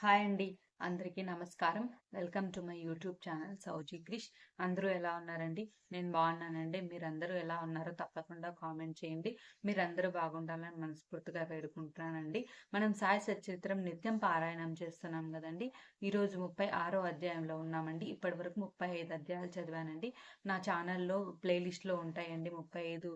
Hi అండి. అందరికీ నమస్కారం. Welcome to my YouTube channel Souji Krish. అందరూ ఎలా ఉన్నారండి? నేను బాగున్నానండి. మీరందరూ ఎలా ఉన్నారో తప్పకుండా కామెంట్ చేయండి. మీరందరూ బాగుండాలని మనస్ఫూర్తిగా వేడుకుంటున్నానండి. మనం సాయి సచరిత్రం నిత్యం పారాయణం చేస్తున్నాం కదండి. ఈరోజు ముప్పై ఆరో అధ్యాయంలో ఉన్నామండి. ఇప్పటి వరకు ముప్పై ఐదు అధ్యాయాలు చదివానండి. నా ఛానల్లో ప్లేలిస్ట్లో ఉంటాయండి ముప్పై ఐదు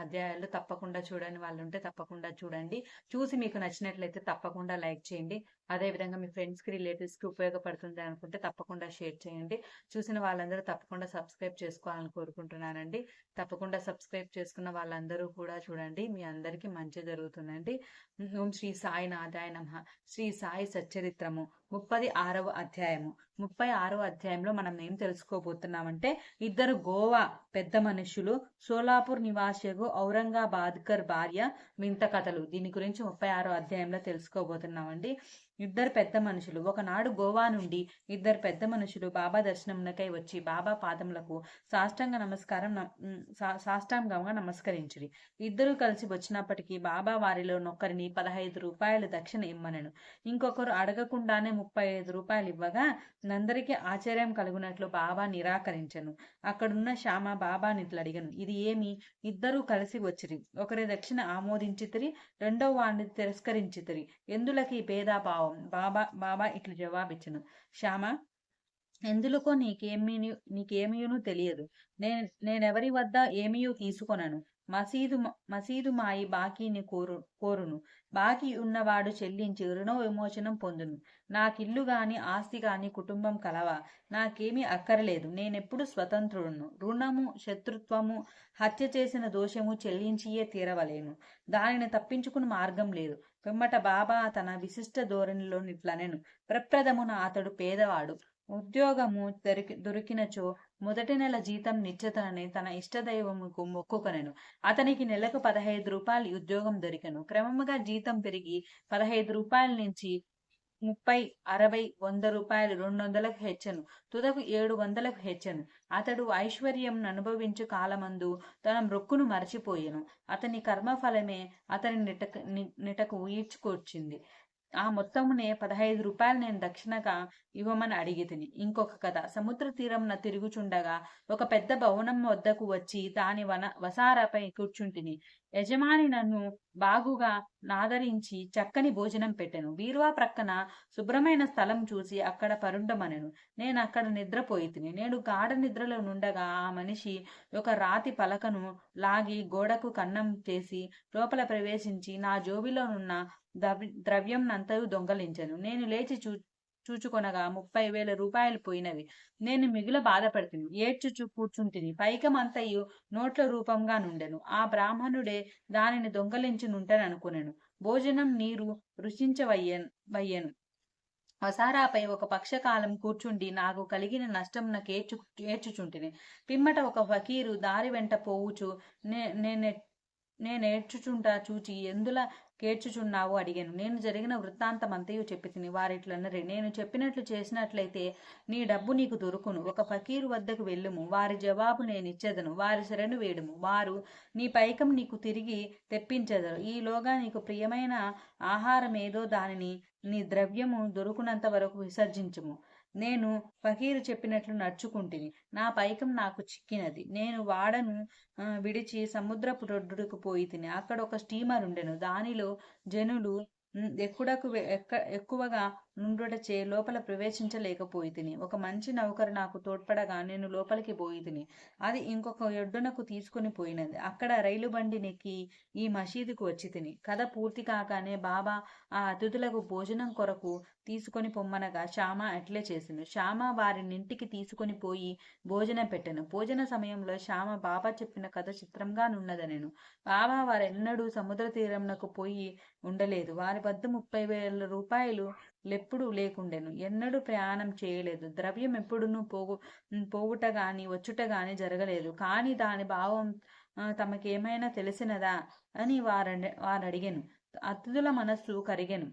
అధ్యాయాలు. తప్పకుండా చూడని వాళ్ళు ఉంటే తప్పకుండా చూడండి. చూసి మీకు నచ్చినట్లయితే తప్పకుండా లైక్ చేయండి. అదేవిధంగా మీ ఫ్రెండ్స్ ఫ్రెండ్స్కి రిలేటివ్స్కి ఉపయోగపడుతుంది అనుకుంటే తప్పకుండా షేర్ చేయండి. చూసిన వాళ్ళందరూ తప్పకుండా సబ్స్క్రైబ్ చేసుకోవాలని కోరుకుంటున్నానండి. తప్పకుండా సబ్స్క్రైబ్ చేసుకున్న వాళ్ళందరూ కూడా చూడండి. మీ అందరికీ మంచి జరుగుతుందండి. ఓం శ్రీ సాయి నాదాయ నమ. శ్రీ సాయి సచ్చరిత్రము ముప్పది ఆరవ అధ్యాయము. ముప్పై ఆరవ అధ్యాయంలో మనం ఏం తెలుసుకోబోతున్నామంటే ఇద్దరు గోవా పెద్ద మనుషులు సోలాపూర్ నివాసకు ఔరంగాబాద్కర్ భార్య వింత కథలు. దీని గురించి ముప్పై ఆరో అధ్యాయంలో తెలుసుకోబోతున్నామండి. ఇద్దరు పెద్ద మనుషులు. ఒకనాడు గోవా నుండి ఇద్దరు పెద్ద మనుషులు బాబా దర్శనమునకై వచ్చి బాబా పాదములకు సాష్టాంగ నమస్కారం సా- సాష్టాంగంగా నమస్కరించిరి. ఇద్దరు కలిసి వచ్చినప్పటికీ బాబా వారిలో నొక్కరిని పదహైదు రూపాయలు దక్షిణ ఇమ్మనను. ఇంకొకరు అడగకుండానే ముప్పై ఐదు రూపాయలు ఇవ్వగా నందరికీ ఆశ్చర్యం కలుగునట్లు బాబా నిరాకరించను. అక్కడున్న శ్యామ బాబా నిధులు అడిగను ఇది ఏమి? ఇద్దరూ కలిసి వచ్చిరి. ఒకరి దక్షిణ ఆమోదించితిరి రెండో వాడిని తిరస్కరించితిరి. ఎందులకి ఈ భేదాభావం బాబా బాబా ఇట్లు జవాబిచ్చను శ్యామ ఎందులకో నీకేమీ నీకేమీయును తెలియదు. నేను నేనెవరి వద్ద ఏమీయూ తీసుకొనను. మసీదు మసీదు మాయి బాకీని కోరు కోరును. బాకీ ఉన్నవాడు చెల్లించి రుణ విమోచనం పొందును. నాకిల్లు గాని ఆస్తి గాని కుటుంబం కలవా? నాకేమీ అక్కరలేదు. నేనెప్పుడు స్వతంత్రుడును. రుణము శత్రుత్వము హత్య చేసిన దోషము చెల్లించియే తీరవలేను. దానిని తప్పించుకుని మార్గం లేదు. పిమ్మట బాబా తన విశిష్ట ధోరణిలో నిట్లనెను ప్రప్రథమున అతడు పేదవాడు. ఉద్యోగము దొరికి దొరికినచో మొదటి నెల జీతం నిశ్చితనని తన ఇష్టదైవముకు మొక్కుకొనెను. అతనికి నెలకు పదహైదు రూపాయలు ఉద్యోగం దొరికెను. క్రమముగా జీతం పెరిగి పదహైదు రూపాయల నుంచి ముప్పై అరవై వంద రూపాయలు రెండు వందలకు హెచ్చను. తుదకు ఏడు వందలకు హెచ్చను. అతడు ఐశ్వర్యం అనుభవించు కాలమందు తన మృక్కును మరచిపోయెను. అతని కర్మఫలమే అతని నిటక ని- నిటకు ఈడ్చుకొచ్చింది. ఆ మొత్తమునే పదహైదు రూపాయలు నేను దక్షిణగా ఇవ్వమని అడిగి తిని ఇంకొక కథ. సముద్ర తీరంన తిరుగుచుండగా ఒక పెద్ద భవనం వద్దకు వచ్చి దాని వన వసారాపై కూర్చుంటిని. యజమాని నన్ను బాగుగా నాదరించి చక్కని భోజనం పెట్టెను. బీరువా ప్రక్కన శుభ్రమైన స్థలం చూసి అక్కడ పరుండమనెను. నేను అక్కడ నిద్రపోయి తిని నేను గాఢ నిద్రలో నుండగా ఆ మనిషి ఒక రాతి పలకను లాగి గోడకు కన్నం చేసి లోపల ప్రవేశించి నా జోబిలోనున్న ద్రవ్యం ద్రవ్యంనంతయు దొంగలించను. నేను లేచి చూ చూచుకొనగా ముప్పై వేల రూపాయలు పోయినవి. నేను మిగుల బాధపడుతుంది ఏడ్చుచు కూర్చుంటిని. పైకమంతయు నోట్ల రూపంగా నుండెను. ఆ బ్రాహ్మణుడే దానిని దొంగలించునుంటననుకునెను భోజనం నీరు రుచించవయ్యను. వయ్యను వసారాపై ఒక పక్షకాలం కూర్చుండి నాకు కలిగిన నష్టం నాకు ఏడ్చు ఏడ్చుచుంటిని. పిమ్మట ఒక ఫకీరు దారి వెంట పోవుచు నే నేనే నేనేడ్చుచుంటా చూచి ఎందుల కేర్చుచున్నావు? అడిగాను. నేను జరిగిన వృత్తాంతం అంతయు చెప్పి తిని వారిట్లన్నరి నేను చెప్పినట్లు చేసినట్లయితే నీ డబ్బు నీకు దొరుకును. ఒక ఫకీరు వద్దకు వెళ్ళుము. వారి జవాబు నేను ఇచ్చేదను వారి శరణు వేడుము. వారు నీ పైకం నీకు తిరిగి తెప్పించెదరు. ఈలోగా నీకు ప్రియమైన ఆహారం ఏదో దానిని నీ ద్రవ్యము దొరుకునంత వరకు విసర్జించుము. నేను ఫకీరు చెప్పినట్లు నడుచుకుంటుని. నా పైకం నాకు చిక్కినది. నేను వాడను విడిచి సముద్రపు రొడ్డుకు పోయి తిని అక్కడ ఒక స్టీమర్ ఉండెను. దానిలో జనులు ఉమ్, ఎక్కుడకు ఎక్కువగా నుండుట చే లోపల ప్రవేశించలేకపోయి తిని ఒక మంచి నౌకరు నాకు తోడ్పడగా నేను లోపలికి పోయి తిని అది ఇంకొక ఎడ్డునకు తీసుకుని పోయినది. అక్కడ రైలు బండి నెక్కి ఈ మసీదుకు వచ్చి తిని కథ పూర్తి కాగానే బాబా ఆ అతిథులకు భోజనం కొరకు తీసుకొని పొమ్మనగా శ్యామ అట్లే చేసింది. శ్యామ వారిని ఇంటికి తీసుకొని పోయి భోజనం పెట్టాను. భోజన సమయంలో శ్యామ బాబా చెప్పిన కథ చిత్రంగా నున్నదనెను బాబా వారెన్నడూ సముద్ర తీరంనకు పోయి ఉండలేదు. వారి వద్ద ముప్పై వేల రూపాయలు లెప్పుడు లేకుండెను. ఎన్నడూ ప్రయాణం చేయలేదు. ద్రవ్యం ఎప్పుడునూ పోగు పోవుట గాని వచ్చుట గాని జరగలేదు. కానీ దాని భావం తమకేమైనా తెలిసినదా అని వారు వారు అడిగాను అతిథుల మనస్సు కరిగెను.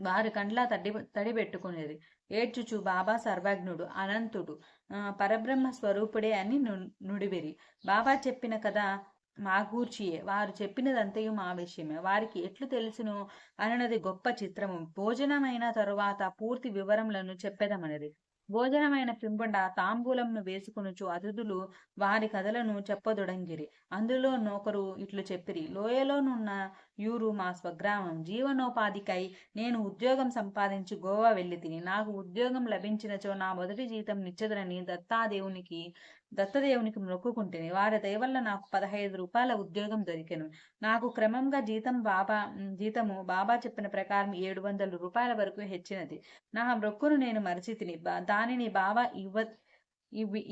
వారి కండ్లా తడి తడి పెట్టుకునేది ఏడ్చుచు బాబా సర్వజ్ఞుడు అనంతుడు పరబ్రహ్మ స్వరూపుడే అని ను- నుడివిరి. బాబా చెప్పిన కథ మా గూర్చియే. వారు చెప్పినదంతయు మా విషయమే. వారికి ఎట్లు తెలుసును అననది గొప్ప చిత్రము. భోజనమైన తరువాత పూర్తి వివరములను చెప్పెదమనది భోజనమైన పింపుండ తాంబూలంను వేసుకునుచు అతిథులు వారి కథలను చెప్పదొడంగిరి. అందులో నోకరు ఇట్లు చెప్పిరి. లోయలోనున్న యూరు మా స్వగ్రామం. జీవనోపాధికై నేను ఉద్యోగం సంపాదించి గోవా వెళ్ళి తిని నాకు ఉద్యోగం లభించినచో నా మొదటి జీతం నిచ్చదనని దత్తాదేవునికి దత్తదేవునికి మొక్కుకుంటేని వారి దయవల్ల నాకు పదహైదు రూపాయల ఉద్యోగం దొరికెను. నాకు క్రమంగా జీతం బాబా జీతము బాబా చెప్పిన ప్రకారం ఏడు వందల రూపాయల వరకు హెచ్చినది. నా మొక్కును నేను మరచి తిని దానిని బాబా ఇవ్వ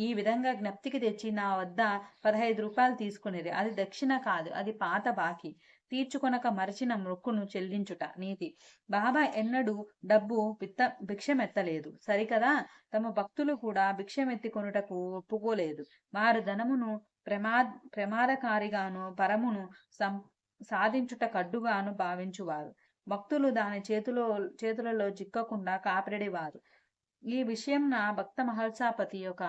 ఈ విధంగా జ్ఞప్తికి తెచ్చి నా వద్ద పదహైదు రూపాయలు తీసుకునేది. అది దక్షిణ కాదు అది పాత బాకీ. తీర్చుకొనక మరచిన మొక్కును చెల్లించుట నీతి. బాబా ఎన్నడూ డబ్బు పిత్త భిక్షమెత్తలేదు. సరికదా? తమ భక్తులు కూడా భిక్షమెత్తి కొనుటకు ఒప్పుకోలేదు. వారు ధనమును ప్రమా ప్రమాదకారిగాను పరమును సం సాధించుట కడ్డుగాను భావించువారు. భక్తులు దాని చేతిలో చేతులలో చిక్కకుండా కాపాడేవారు. ఈ విషయం నా భక్త మహల్సాపతి యొక్క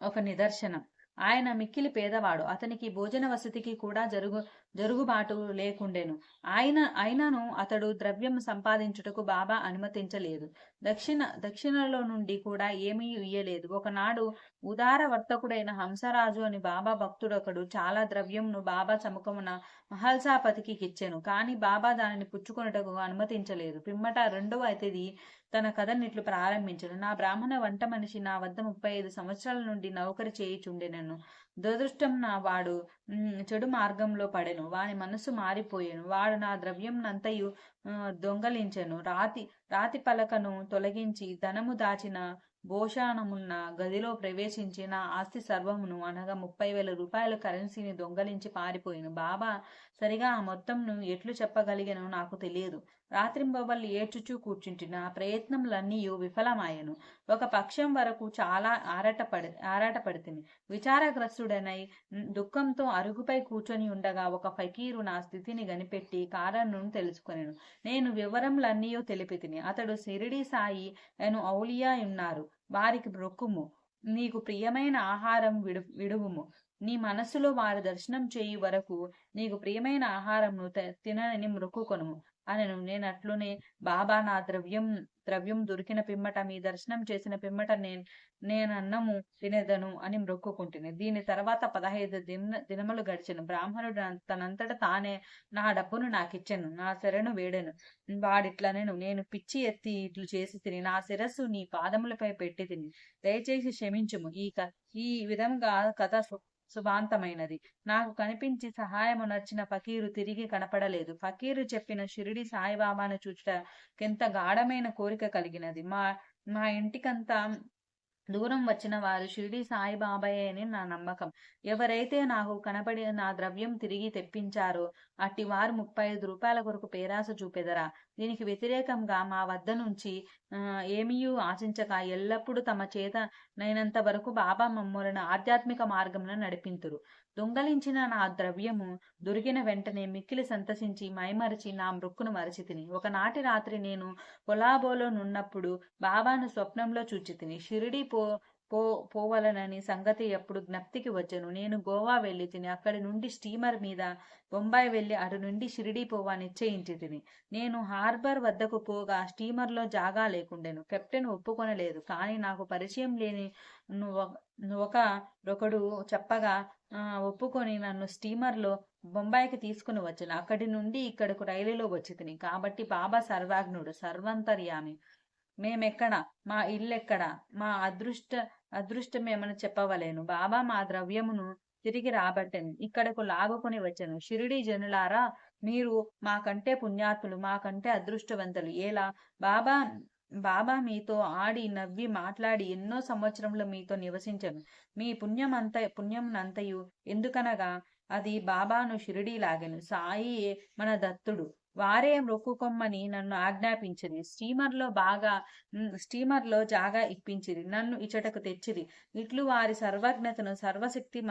ఒక నిదర్శనం. ఆయన మిక్కిలి పేదవాడు. అతనికి భోజన వసతికి కూడా జరుగు జరుగుబాటు లేకుండెను. ఆయన అయినను అతడు ద్రవ్యం సంపాదించుటకు బాబా అనుమతించలేదు. దక్షిణ దక్షిణలో నుండి కూడా ఏమీ ఇయ్యలేదు. ఒకనాడు ఉదార వర్తకుడైన హంసరాజు అని బాబా భక్తుడొకడు చాలా ద్రవ్యంను బాబా చముకమున మహల్సాపతికి ఇచ్చాను కానీ బాబా దానిని పుచ్చుకొనుటకు అనుమతించలేదు. పిమ్మట రెండవ అతిథి తన కథనిట్లు ప్రారంభించను. నా బ్రాహ్మణ వంట మనిషి నా వద్ద ముప్పై ఐదు సంవత్సరాల నుండి నౌకరి చేయుచుండెనను. దురదృష్టం నా వాడు చెడు మార్గంలో పడెను. వాని మనసు మారిపోయాను. వాడు నా ద్రవ్యం నంతయు దొంగలించెను. రాతి రాతి పలకను తొలగించి ధనము దాచిన భోషాణమున్న గదిలో ప్రవేశించి నా ఆస్తి సర్వమును అనగా ముప్పై వేల రూపాయల కరెన్సీని దొంగలించి పారిపోయిను. బాబా సరిగా ఆ మొత్తంను ఎట్లు చెప్పగలిగానో నాకు తెలియదు. రాత్రింబవళ్ళు ఏడ్చుచూ కూర్చుంటిన. నా ప్రయత్నములన్నీ విఫలమాయను. ఒక పక్షం వరకు చాలా ఆరాటపడి ఆరాటపడితిని విచారగ్రస్తుడనై దుఃఖంతో అరుగుపై కూర్చొని ఉండగా ఒక ఫకీరు నా స్థితిని గనిపెట్టి కారణను తెలుసుకొనెను. నేను వివరములన్నీ తెలిపి తిని అతడు సిరిడి సాయి అను ఔలియా ఉన్నారు వారికి బ్రొక్కుము నీకు ప్రియమైన ఆహారం విడు విడువుము. నీ మనస్సులో వారి దర్శనం చేయు వరకు నీకు ప్రియమైన ఆహారంను తినని మొక్కుకొనుము. అనను నేను అట్లునే బాబా నా ద్రవ్యం ద్రవ్యం దొరికిన పిమ్మట మీ దర్శనం చేసిన పిమ్మట నేను నేనన్నము తినేదను అని మ్రొక్కుకుంటుని దీని తర్వాత పదహైదు దిన దినములు గడిచను. బ్రాహ్మణుడు తనంతట తానే నా డబ్బును నాకిచ్చాను నా శరణు వేడెను. వాడిట్లనెను నేను పిచ్చి ఎత్తి ఇట్లు చేసి తిని నా శిరస్సు నీ పాదములపై పెట్టి తిని దయచేసి క్షమించుము. ఈ ఈ విధంగా కథ శుభాంతమైనది నాకు కనిపించి సహాయము నచ్చిన ఫకీరు తిరిగి కనపడలేదు. ఫకీరు చెప్పిన షిరిడి సాయిబాబాను చూచుట ఎంత గాఢమైన కోరిక కలిగినది. మా మా ఇంటికంతా దూరం వచ్చిన వారు షిరిడి సాయిబాబాయే అని నా నమ్మకం. ఎవరైతే నాకు కనపడి నా ద్రవ్యం తిరిగి తెప్పించారో అట్టి వారు ముప్పై ఐదు రూపాయల కొరకు పేరాస చూపెదరా. దీనికి వ్యతిరేకంగా మా వద్ద నుంచి ఏమీ ఆశించక ఎల్లప్పుడూ తమ చేత నైనంత వరకు బాబా మమ్మలను ఆధ్యాత్మిక మార్గంలో నడిపింతురు. దొంగలించిన నా ద్రవ్యము దొరికిన వెంటనే మిక్కిలి సంతసించి మైమరచి నా మృక్కును మరచి తిని. ఒకనాటి రాత్రి నేను కొలాబోలో నున్నప్పుడు బాబాను స్వప్నంలో చూచి తిని. షిరిడి పో పో పోవలనని సంగతి ఎప్పుడు జ్ఞప్తికి వచ్చాను. నేను గోవా వెళ్ళి తిని అక్కడి నుండి స్టీమర్ మీద బొంబాయి వెళ్ళి అటు నుండి షిరిడీ పోవా నిశ్చయించి తిని నేను హార్బర్ వద్దకు పోగా స్టీమర్లో జాగా లేకుండెను. కెప్టెన్ ఒప్పుకొనలేదు. కానీ నాకు పరిచయం లేని ఒక ఒకడు చెప్పగా ఒప్పుకొని నన్ను స్టీమర్లో బొంబాయికి తీసుకుని వచ్చాను. అక్కడి నుండి ఇక్కడకు రైలులో వచ్చి తిని కాబట్టి బాబా సర్వాగ్నుడు సర్వంతర్యామి. మేమెక్కడ? మా ఇల్లెక్కడ? మా అదృష్ట అదృష్టమేమని చెప్పవలేను. బాబా మా ద్రవ్యమును తిరిగి రాబట్టను. ఇక్కడకు లాగుకొని వచ్చాను. షిరిడి జనులారా మీరు మాకంటే పుణ్యాత్ములు మాకంటే అదృష్టవంతులు. ఎలా? బాబా బాబా మీతో ఆడి నవ్వి మాట్లాడి ఎన్నో సంవత్సరములు మీతో నివసించను. మీ పుణ్యం అంత పుణ్యం ఎందుకనగా అది బాబాను షిరిడీ లాగెను సాయి మన దత్తుడు. వారే మొక్కుకొమ్మని నన్ను ఆజ్ఞాపించిరి. స్టీమర్లో బాగా స్టీమర్లో జాగా ఇప్పించిరి. నన్ను ఇచటకు తెచ్చిరి. ఇట్లు వారి సర్వజ్ఞతను సర్వశక్తి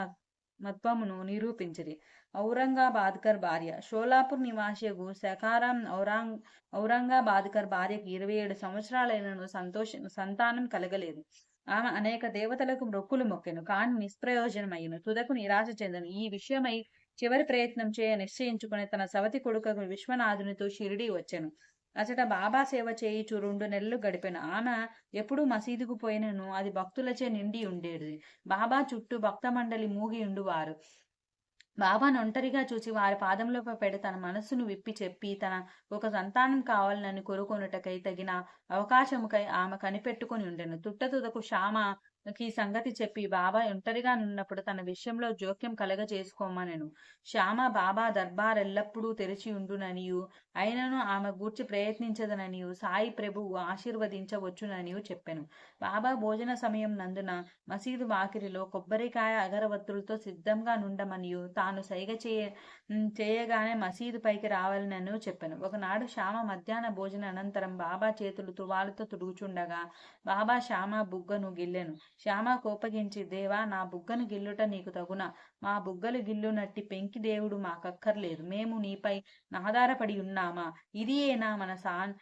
మత్వమును నిరూపించిరి. ఔరంగాబాద్కర్ భార్య. షోలాపూర్ నివాసియగు సకారం ఔరంగ్ ఔరంగాబాద్కర్ భార్యకు ఇరవై ఏడు సంవత్సరాలైనను సంతోష సంతానం కలగలేదు. ఆమె అనేక దేవతలకు మొక్కులు మొక్కెను. కాని నిష్ప్రయోజనమైన తుదకు నిరాశ చెందను. ఈ విషయమై చివరి ప్రయత్నం చేయ నిశ్చయించుకుని తన సవతి కొడుకు విశ్వనాథునితో షిరిడి వచ్చాను. అచట బాబా సేవ చేయిచు రెండు నెలలు గడిపాను. ఆమె ఎప్పుడు మసీదుకు పోయినను అది భక్తులచే నిండి ఉండేది. బాబా చుట్టూ భక్త మండలి మూగి ఉండువారు. బాబాను ఒంటరిగా చూసి వారి పాదంలో పెడి తన మనస్సును విప్పి చెప్పి తన ఒక సంతానం కావాలని కోరుకొనుటకై తగిన అవకాశముకై ఆమె కనిపెట్టుకుని ఉండెను. తుట్టతుదకు శ్యామ ఈ సంగతి చెప్పి బాబా ఒంటరిగా నున్నప్పుడు తన విషయంలో జోక్యం కలగ నేను శ్యామ బాబా దర్బార్ ఎల్లప్పుడూ తెరిచి ఉండుననియు. అయినను ఆమె గూర్చి ప్రయత్నించదననియు సాయి ప్రభువు ఆశీర్వదించవచ్చుననియు చెప్పెను. బాబా భోజన సమయం నందున మసీదు వాకిరిలో కొబ్బరికాయ అగరవత్తులతో సిద్ధంగా నుండమనియు. తాను సైగ చేయ చేయగానే మసీదు పైకి రావాలనను చెప్పాను. ఒకనాడు శ్యామ మధ్యాహ్న భోజన అనంతరం బాబా చేతులు తువాలతో తుడుగుచుండగా బాబా శ్యామ బుగ్గను గిల్లెను. శ్యామ కోపగించి దేవా నా బుగ్గను గిల్లుట నీకు తగున. మా బుగ్గలు గిల్లునట్టి పెంకి దేవుడు మాకక్కర్లేదు. మేము నీపై ఆధారపడి ఉన్నామా ఇదియేనా మన సాన్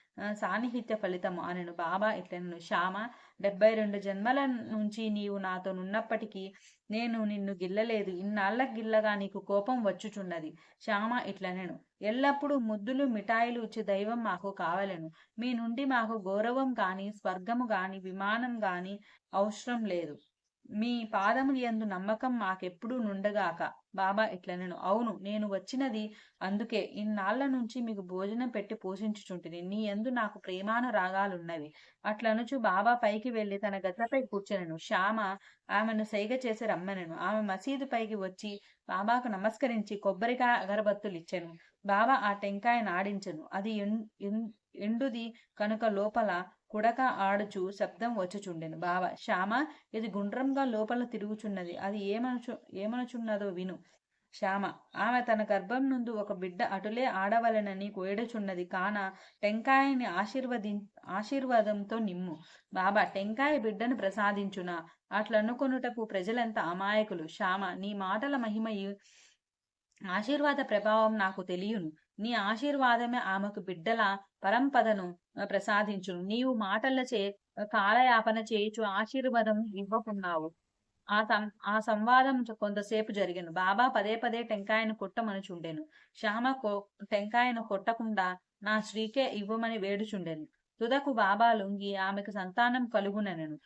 సాన్నిహిత్య ఫలితము? అనను బాబా ఇట్లనను శ్యామ డెబ్బై రెండు జన్మల నుంచి నీవు నాతో నున్నప్పటికీ నేను నిన్ను గిల్లలేదు. ఇన్నాళ్ళ గిల్లగా నీకు కోపం వచ్చుచున్నది. శ్యామ ఇట్లనెను ఎల్లప్పుడూ ముద్దులు మిఠాయిలు ఇచ్చే దైవం మాకు కావలను. మీ నుండి మాకు గౌరవం గాని స్వర్గము గాని విమానం గాని అవసరం లేదు. మీ పాదములు ఎందు నమ్మకం మాకెప్పుడూ నుండగాక. బాబా ఇట్లనను. అవును నేను వచ్చినది అందుకే. ఇన్నాళ్ళ నుంచి మీకు భోజనం పెట్టి పోషించుచుంటిని. నీ ఎందు నాకు ప్రేమాను రాగాలున్నవి. అట్లనుచు బాబా పైకి వెళ్ళి తన గద్దపై కూర్చొనెను. శ్యామ ఆమెను సైగ చేసి రమ్మనను. ఆమె మసీదు పైకి వచ్చి బాబాకు నమస్కరించి కొబ్బరికాయ అగరబత్తులు ఇచ్చాను బాబా ఆ టెంకాయ నాడించెను అది ఎండుది కనుక లోపల కుడక ఆడుచు శబ్దం వచ్చుచుండెను. బావ శ్యామ ఇది గుండ్రంగా లోపల తిరుగుచున్నది. అది ఏమనుచు ఏమనుచున్నదో విను. శ్యామ ఆమె తన గర్భం నుండి ఒక బిడ్డ అటులే ఆడవలెనని కోయడుచున్నది. కాన టెంకాయని ఆశీర్వది ఆశీర్వాదంతో నిమ్ము. బాబా టెంకాయ బిడ్డను ప్రసాదించునా? అట్లనుకొనుటకు ప్రజలంతా అమాయకులు. శ్యామ నీ మాటల మహిమ ఆశీర్వాద ప్రభావం నాకు తెలియను. నీ ఆశీర్వాదమే ఆమెకు బిడ్డల పరంపదను ప్రసాదించును. నీవు మాటలచే కాలయాపన చేయుచు ఆశీర్వాదం ఇవ్వకున్నావు. ఆ సం ఆ సంవాదం కొంతసేపు జరిగాను. బాబా పదే పదే టెంకాయను కొట్టమనుచుండెను. శ్యామ కో టెంకాయను కొట్టకుండా నా శ్రీకే ఇవ్వమని వేడుచుండెను. తుదకు బాబా లొంగి ఆమెకు సంతానం కలుగునను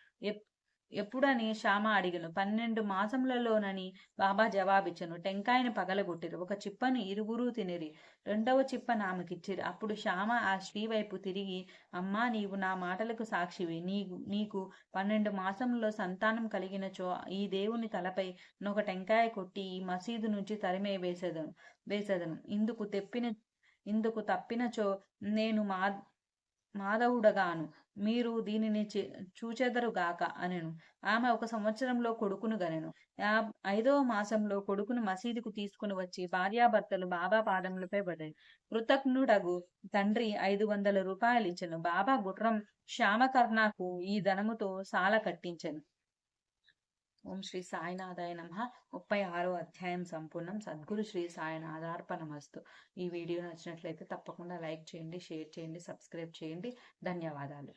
ఎప్పుడని శ్యామ అడిగను పన్నెండు మాసములలోనని బాబా జవాబిచ్చను టెంకాయను పగలగొట్టిరు ఒక చిప్పను ఇరువురు తినిరి రెండవ చిప్పను ఆమెకిచ్చిరు అప్పుడు శ్యామ ఆ స్త్రీ వైపు తిరిగి అమ్మా నీవు నా మాటలకు సాక్షివి నీకు నీకు పన్నెండు మాసంలో సంతానం కలిగినచో ఈ దేవుని తలపై నొక టెంకాయ కొట్టి ఈ మసీదు నుంచి తరిమే వేసేదను వేసేదను. ఇందుకు తెప్పిన ఇందుకు తప్పినచో నేను మా మాధవుడగాను మీరు దీనిని చూచెదరుగాక అనెను. ఆమె ఒక సంవత్సరంలో కొడుకును గనెను ఐదవ మాసంలో కొడుకును మసీదుకు తీసుకుని వచ్చి భార్యాభర్తలు బాబా పాదములపై పడారు కృతజ్ఞుడగు తండ్రి ఐదు వందల రూపాయలు ఇచ్చను బాబా గుట్రం శ్యామకర్ణకు ఈ ధనముతో సాల కట్టించను. ఓం శ్రీ సాయినాథాయ నమ. ముప్పై ఆరో అధ్యాయం సంపూర్ణం. సద్గురు శ్రీ సాయినాథార్పణమస్తు. ఈ వీడియో నచ్చినట్లయితే తప్పకుండా లైక్ చేయండి షేర్ చేయండి సబ్స్క్రైబ్ చేయండి. ధన్యవాదాలు.